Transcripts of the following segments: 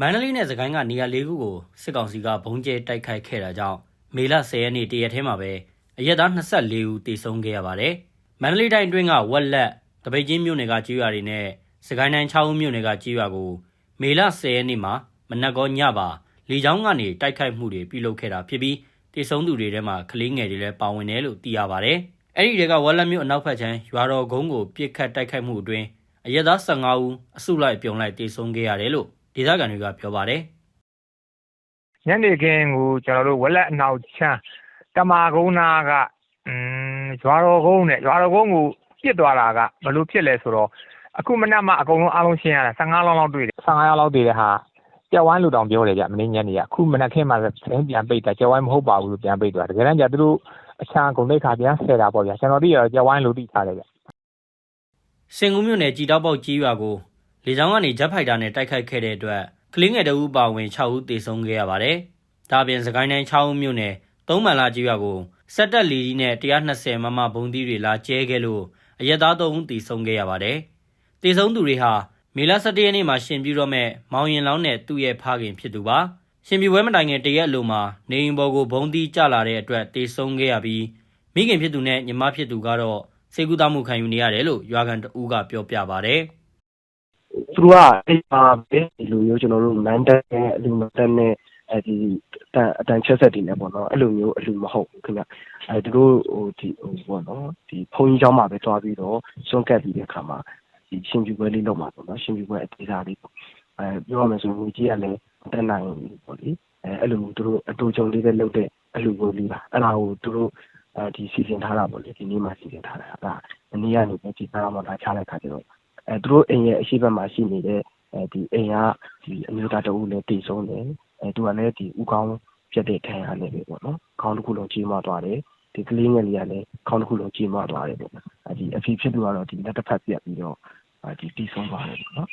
မန္တလေးနဲ့စကိုင်းကနေရာ၄ခုကိုစစ်ကောင်စီကဘုံကျဲတိုက်ခိုက်ခဲ့တာကြောင့်မေလ10ရက်နေ့တရက်ထဲမှာပဲအရက်သား24ဦးသေဆုံးခဲ့ရပါတယ်။မန္တလေးတိုင်းအတွင်းကဝက်လက်တပိတ်ချင်းမြို့နယ်ကကြေးရွာတွေနဲ့စကိုင်းတိုင်း6ဦးမြို့နယ်ကကြေးရွာကိုမေလ10ရက်နေ့မှာမနက်ကောညပါလေကြောင်းကနေတိုက်ခိုက်မှုတွေပြုလုပ်ခဲ့တာဖြစ်ပြီးသေဆုံးသူတွေထဲမှာကလေးငယ်တွေလည်းပါဝင်တယ်လို့သိရပါတယ်။ အဲ့ဒီတွေကဝက်လက်မြို့အနောက်ဘက်ခြမ်းရွာတော်ကုန်းကိုပြစ်ခတ်တိုက်ခိုက်မှုအတွင်းအရက်သား15ဦးအစုလိုက်ပြုံလိုက်သေဆုံးခဲ့ရတယ်လို့ဒေသခံတွေကပြောပါတယ်ညနေခင်းကိုကျွန်တော်တို့ဝက်လက်အနောက်ချမ်းတမာကုန်းနာကအင်းရွာတော်ကုန်းနဲ့ရွာတော်ကုန်းကိုပြစ်သွားတာကဘယ်လိုဖြစ်လဲဆိုတော့အခုမနက်မှအကုန်လုံးအားလုံးရှင်းရတာ15လောင်းလောက်တွေ့တယ်15ရောက်လောက်တွေ့တဲ့ဟာကြက်ဝိုင်းလူတောင်ပြောတယ်ဗျမင်းညနေကအခုမနက်ခင်းမှသတင်းပြန်ပိတ်တာကြက်ဝိုင်းမဟုတ်ပါဘူးလို့ပြန်ပိတ်သွားတကယ်တမ်းကျသူတို့ အချမ်းကုန်သိက္ခာပြန်ဆယ်တာပေါ့ဗျာကျွန်တော်သိရတော့ကြက်ဝိုင်းလူသိထားတယ်ဗျစင်ကူးမြို့နယ်ကြည်တောက်ပေါက်ကြီးရွာကိုလေကြောင်းကနေဂျက်ဖိုက်တာနဲ့တိုက်ခိုက်ခဲ့တဲ့အတွက်ကလင်းငယ်တအူးပါဝင်6ဦးသေဆုံးခဲ့ရပါတယ်။ဒါပြင်စကိုင်းတိုင်း6ဦးမြို့နယ်သုံးမှန်လာကြီးရွာကိုစက်တက်လီဒီနဲ့120မမဘုံသီးတွေလာကျဲခဲ့လို့အရက်သား3ဦးသေဆုံးခဲ့ရပါတယ်။သေဆုံးသူတွေဟာမေလ17ရက်နေ့မှာရှင်ပြူတော့မဲ့မောင်ရင်လောင်းနဲ့သူ့ရဲ့ဖခင်ဖြစ်သူပါ။ ရှင်ပြူပွဲမတိုင်ခင်တရက်အလိုမှာနေအိမ်ပေါ်ကိုဘုံသီးကျလာတဲ့အတွက်သေဆုံးခဲ့ရပြီးမိခင်ဖြစ်သူနဲ့ညီမဖြစ်သူကတော့စေကူသားမှုခံယူနေရတယ်လို့ရွာကန်တအူးကပြောပြပါတယ်။ သူတို့ကအဲ့ပါပဲဒီလိုမျိုးကျွန်တော်တို့မန်တက်နဲ့အလူမတက်နဲ့အဲဒီတန်အတန်ချက်ဆက်တွေနဲ့ပေါ့နော်အဲ့လိုမျိုးအလူမဟုတ်ဘူးခင်ဗျအဲသူတို့ဟိုဒီဟိုပေါ့နော်ဒီဖုန်းကြီးเจ้าမှာပဲတွားပြီးတော့စွန့်ကပ်ပြီးတဲ့အခါမှာဒီရှင်ပြူပွဲလေးလုပ်မှာပေါ့နော်ရှင်ပြူပွဲအသေးစားလေးပေါ့အဲ ပြောရမယ်ဆိုရင်ငွေကြီးကလည်းတက်နိုင်ဘူးပေါ့လေအဲအဲ့လိုမျိုးသူတို့အတူချုံလေးပဲလုပ်တဲ့အလူကိုလေးပါအဲ့ဒါကိုသူတို့အဲဒီစီစဉ်ထားတာပေါ့လေဒီနေ့မှစီစဉ်ထားတာဒါမနေ့ကနေပဲဒီသားမှလာချလိုက်ခါကျတော့အဲသူတို့အိမ်ရဲ့အရှိတ်ဘက်မှာရှိနေတဲ့အဲဒီအိမ်ကဒီအမျိုးသားတအုပ်လည်းတည်ဆုံးတယ်အဲသူကလည်းဒီဥကောင်းပြတ်တဲ့ထန်ရနေပဲပေါ့နော်ခေါင်းတစ်ခုလုံးကြီးမသွားတယ်ဒီကလေးငယ်လေးကလည်းခေါင်းတစ်ခုလုံးကြီးမသွားတယ်ပေါ့အဲဒီအဖေဖြစ်သူကတော့ဒီလက်တစ်ဖက်ပြတ်ပြီးတော့ဒီတည်ဆုံးသွားတယ်ပေါ့နော်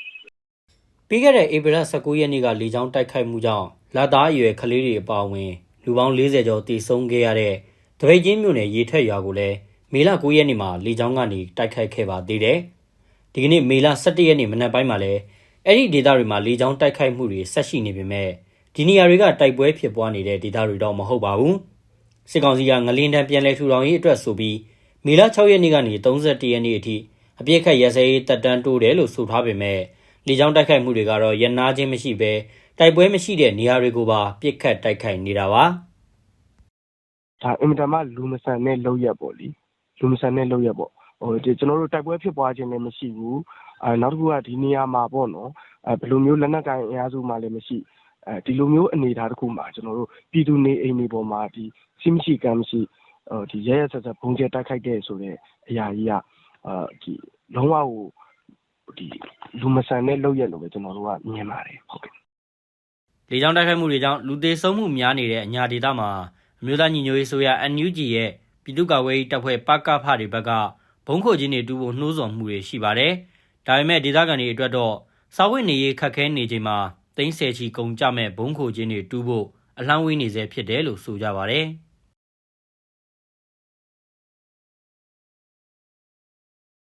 ပြီးခဲ့တဲ့ဧပြီလ19ရက်နေ့ကလေကြောင်းတိုက်ခိုက်မှုကြောင့်လာသားအရွယ်ကလေးတွေအပါအဝင်လူပေါင်း40ကျော်တေဆုံးခဲ့ရတဲ့တပိတ်ချင်းမြို့နယ်ရေထက်ရွာကိုလည်းမေလ9ရက်နေ့မှာလေကြောင်းကနေတိုက်ခိုက်ခဲ့ပါသေးတယ်။ဒီကနေ့မေလ17ရက်နေ့မနက်ပိုင်းမှာလည်းအဲ့ဒီဒေသတွေမှာလေကြောင်းတိုက်ခိုက်မှုတွေဆက်ရှိနေပေမဲ့ဒီနေရာတွေကတိုက်ပွဲဖြစ်ပွားနေတဲ့ဒေသတွေတော့မဟုတ်ပါဘူး။စစ်ကောင်စီကငလင်းတန်းပြန်လဲထူထောင်ရေးအတွက်ဆိုပြီးမေလ6ရက်နေ့ကနေ31ရက်နေ့အထိအပြစ်ခတ်ရစဲရေးတက်တန်းတိုးတယ်လို့ဆိုထားပေမဲ့ လေကြောင်းတိုက်ခိုက်မှုတွေကတော့ရန်နာချင်းမရှိဘဲတိုက်ပွဲမရှိတဲ့နေရာတွေကိုပါပြစ်ခတ်တိုက်ခိုက်နေတာပါဒါအင်မတန်မှလူမဆန်တဲ့လောက်ရက်ပေါ့လीလူမဆန်တဲ့လောက်ရက်ပေါ့ဟိုဒီကျွန်တော်တို့တိုက်ပွဲဖြစ်ပွားခြင်းလည်းမရှိဘူးအဲနောက်တစ်ခုကဒီနေရာမှာပေါ့နော်အဲဘယ်လိုမျိုးလက်နက်ကိုင်အင်အားစုမှလည်းမရှိအဲဒီလိုမျိုးအနေအထားတစ်ခုမှာကျွန်တော်တို့ပြည်သူနေအိမ်တွေပေါ်မှာဒီစီးမရှိကမ်းမရှိဟိုဒီရဲရဲဆက်ဆက်ဘုံကျဲတိုက်ခိုက်တဲ့ဆိုတဲ့အရာကြီးကအာဒီလုံးဝဟိုဒီ လူမဆန်တဲ့လောက်ရက်လို့ပဲကျွန်တော်တို့ကမြင်ပါတယ်ဟုတ်ကဲ့လေကြောင်းတိုက်ခိုက်မှုတွေကြောင့်လူသေးဆုံးမှုများနေတဲ့အညာဒေသမှာအမျိုးသားညီညွတ်ရေးဆိုရ NUG ရဲ့ပြည်သူ့ကာကွယ်ရေးတပ်ဖွဲ့ပကဖတွေဘက်ကဘုံခိုချင်းတွေတူဖို့နှိုးဆော်မှုတွေရှိပါတယ်။ဒါပေမဲ့ဒေသခံတွေအတွက်တော့စာဝတ်နေရေးခက်ခဲနေချိန်မှာတိမ့်ဆယ်ချီကုန်ကြမဲ့ဘုံခိုချင်းတွေတူဖို့အလှမ်းဝေးနေစေဖြစ်တယ်လို့ဆိုကြပါတယ်။